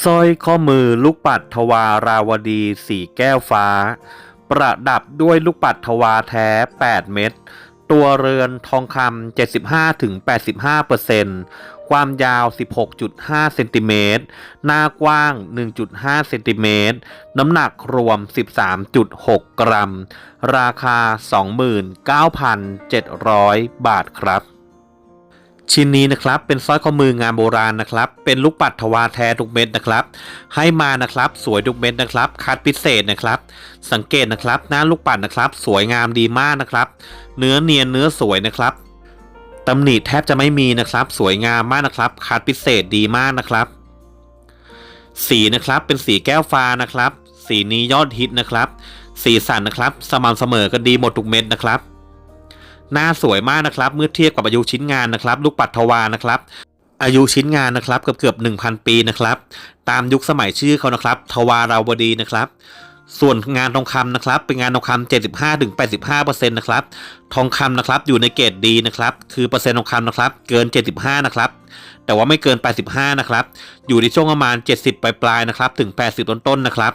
สร้อยข้อมือลูกปัดทวาราวดีสีแก้วฟ้า ประดับด้วยลูกปัดทวาแท้ 8 เม็ดตัวเรือนทองคำ 75-85%ความยาว 16.5 เซนติเมตร หน้ากว้าง 1.5 เซนติเมตร น้ำหนักรวม 13.6 กรัม ราคา 29,700 บาทครับ ชิ้นนี้นะครับเป็นสร้อยข้อมืองานโบราณนะครับ เป็นลูกปัดทวารแท้ทุกเม็ดนะครับ ให้มานะครับสวยทุกเม็ดนะครับ คัดพิเศษนะครับ สังเกตนะครับหน้าลูกปัดนะครับ สวยงามดีมากนะครับ เนื้อเนียนเนื้อสวยนะครับตำหนิแทบจะไม่มีนะครับ สวยงามมากนะครับ คัดพิเศษดีมากนะครับ สีนะครับเป็นสีแก้วฟ้านะครับ สีนี้ยอดฮิตนะครับ สีสันนะครับ สม่ำเสมอกันดีหมดทุกเม็ดนะครับ หน้าสวยมากนะครับ เมื่อเทียบกับอายุชิ้นงานนะครับ ลูกปัดทวานะครับ อายุชิ้นงานนะครับเกือบเกือบ1,000 ปีนะครับ ตามยุคสมัยชื่อเขานะครับ ทวาราวดีนะครับส่วนงานทองคำนะครับ เป็นงานทองคำ75-85%นะครับ ทองคำนะครับอยู่ในเกรดดีนะครับ คือเปอร์เซ็นต์ทองคำนะครับ เกิน 75 นะครับ แต่ว่าไม่เกิน 85 นะครับ อยู่ในช่วงประมาณ 70 ปลายๆนะครับ ถึง 80 ต้นๆนะครับ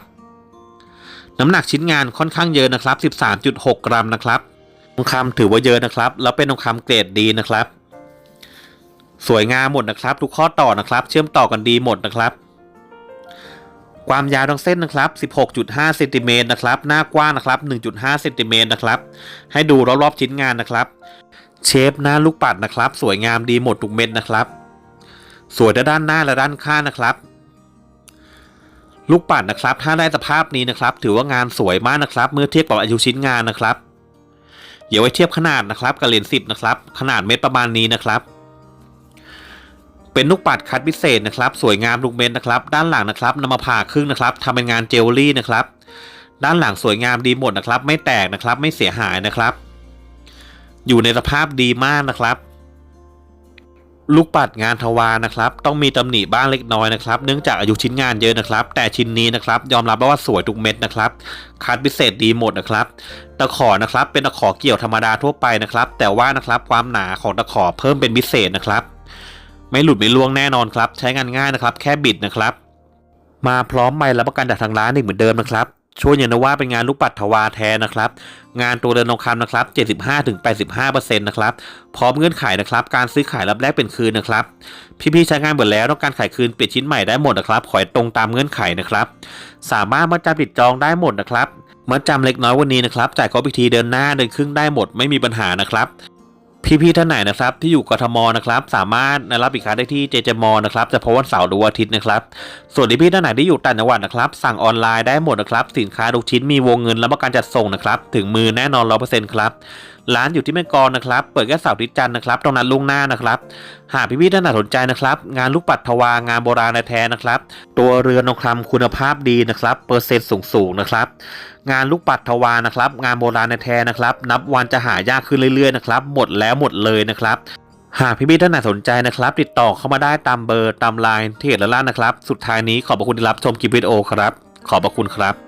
น้ำหนักชิ้นงานค่อนข้างเยอะนะครับ 13.6 กรัมนะครับ ทองคำถือว่าเยอะนะครับ แล้วเป็นทองคำเกรดดีนะครับ สวยงามหมดนะครับ ทุกข้อต่อนะครับ เชื่อมต่อกันดีหมดนะครับ ความยาวทั้งเส้นนะครับ 16.5เซนติเมตรนะครับ หน้ากว้างนะครับ 1.5เซนติเมตรนะครับ ให้ดูรอบๆชิ้นงานนะครับ เชฟหน้าลูกปัดนะครับ สวยงามดีหมดทุกเม็ดนะครับ สวยทั้งด้านหน้าและด้านข้างนะครับลูกปัดนะครับ ถ้าได้สภาพนี้นะครับ ถือว่างานสวยมากนะครับ เมื่อเทียบกับอายุชิ้นงานนะครับ เดี๋ยวไว้เทียบขนาดนะครับกับเหรียญสิบนะครับ ขนาดเม็ดประมาณนี้นะครับ เป็นลูกปัดคัดพิเศษนะครับ สวยงามลูกเม็ดนะครับ ด้านหลังนะครับนำมาผ่าครึ่งนะครับทำเป็นงานเจลลี่นะครับ ด้านหลังสวยงามดีหมดนะครับ ไม่แตกนะครับ ไม่เสียหายนะครับ อยู่ในสภาพดีมากนะครับ ลูกปัดงานทวารนะครับ ต้องมีตำหนิบ้างเล็กน้อยนะครับ เนื่องจากอายุชิ้นงานเยอะนะครับ แต่ชิ้นนี้นะครับ ยอมรับว่าสวยทุกเม็ดนะครับคัดพิเศษดีหมดนะครับ ตะขอนะครับ เป็นตะขอเกี่ยวธรรมดาทั่วไปนะครับ แต่ว่านะครับความหนาของตะขอเพิ่มเป็นพิเศษนะครับ ไม่หลุดไม่ล่วงแน่นอนครับ ใช้งานง่ายนะครับ แค่บิดนะครับ มาพร้อมใบรับประกันจากทางร้านอีกเหมือนเดิมนะครับ ช่วยอย่างนะว่าเป็นงานลูกปัดทวารแท้นะครับ งานตัวเรือนทองคำนะครับ 75-85%นะครับ พร้อมเงื่อนไขนะครับ การซื้อขายรับแลกเป็นคืนนะครับ พี่ๆใช้งานหมดแล้วต้องการขายคืนเปลี่ยนชิ้นใหม่ได้หมดนะครับ ขอให้ตรงตามเงื่อนไขนะครับ สามารถมาจำปิดจองได้หมดนะครับมาจำเล็กน้อยวันนี้นะครับ จ่ายครบอีกทีเดินหน้าเดินครึ่งได้หมดไม่มีปัญหานะครับ พี่ๆท่านไหนนะครับที่อยู่กทมนะครับสามารถรับสินค้าได้ที่เจเจมอนะครับจะพบวันเสาร์หรือวันอาทิตย์นะครับ ส่วนที่พี่ท่านไหนที่อยู่ต่างจังหวัดนะครับสั่งออนไลน์ได้หมดนะครับสินค้าทุกชิ้นมีวงเงินรับประกันจัดส่งนะครับถึงมือแน่นอนร้อเปอร์เซ็นต์ครับ ร้านอยู่ที่แม่กลอนนะครับ เปิดแค่เสาร์อาทิตย์จันทร์นะครับ ตรงนั้นล่วงหน้านะครับ หากพี่ๆท่านไหนสนใจนะครับ งานลูกปัดทวางานโบราณแท้นะครับ ตัวเรือนทองคำคุณภาพดีนะครับ เปอร์เซ็นต์สูงๆนะครับ งานลูกปัดทวานะครับ งานโบราณแท้นะครับ นับวันจะหายากขึ้นเรื่อยๆนะครับ หมดแล้วหมดเลยนะครับหากพี่ๆท่านไหนสนใจนะครับ ติดต่อเข้ามาได้ตามเบอร์ตามไลน์ที่เห็นแล้วล่านะครับ สุดท้ายนี้ขอบพระคุณที่รับชมคลิปวิดีโอครับ ขอบพระคุณครับ